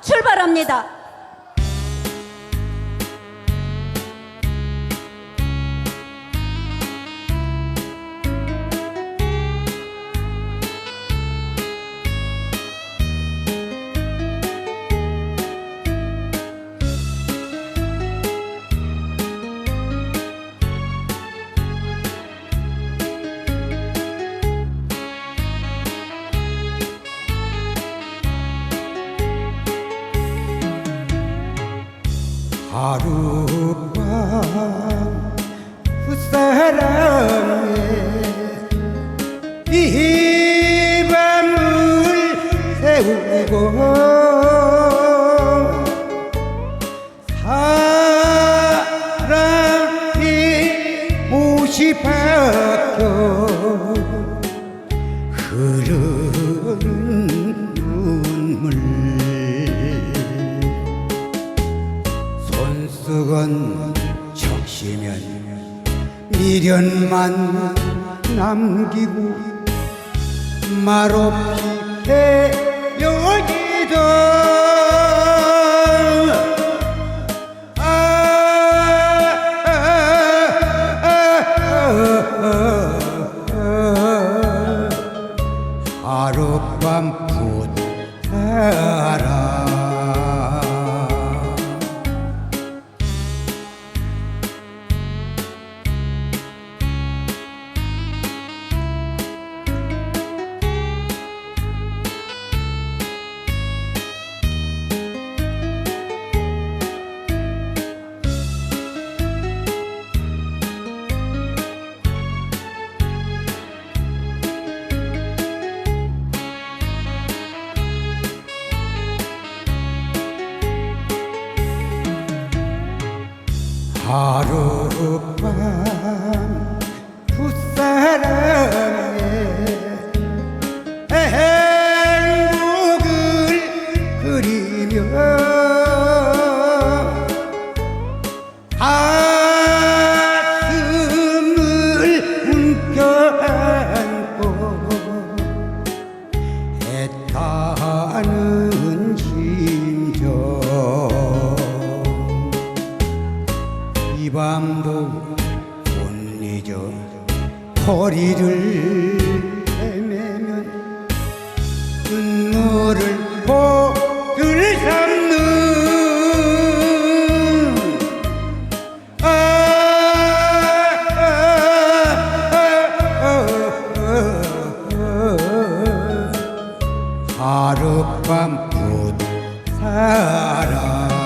출발합니다. 하룻밤 그 사랑에 이 밤을 세우고 손수건 적시면 미련만 남기고 말없이 헤어지던 아, 아, 아, 하룻밤 붙어라 하룻밤 밤도 못 잊어 허리를 헤매면 눈물을 보글 삼는 아, 아, 아, 아, 아, 아. 하룻밤 풋사랑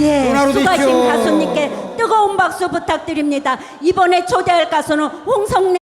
예, 수고하신. 가수님께 뜨거운 박수 부탁드립니다. 이번에 초대할 가수는 홍성래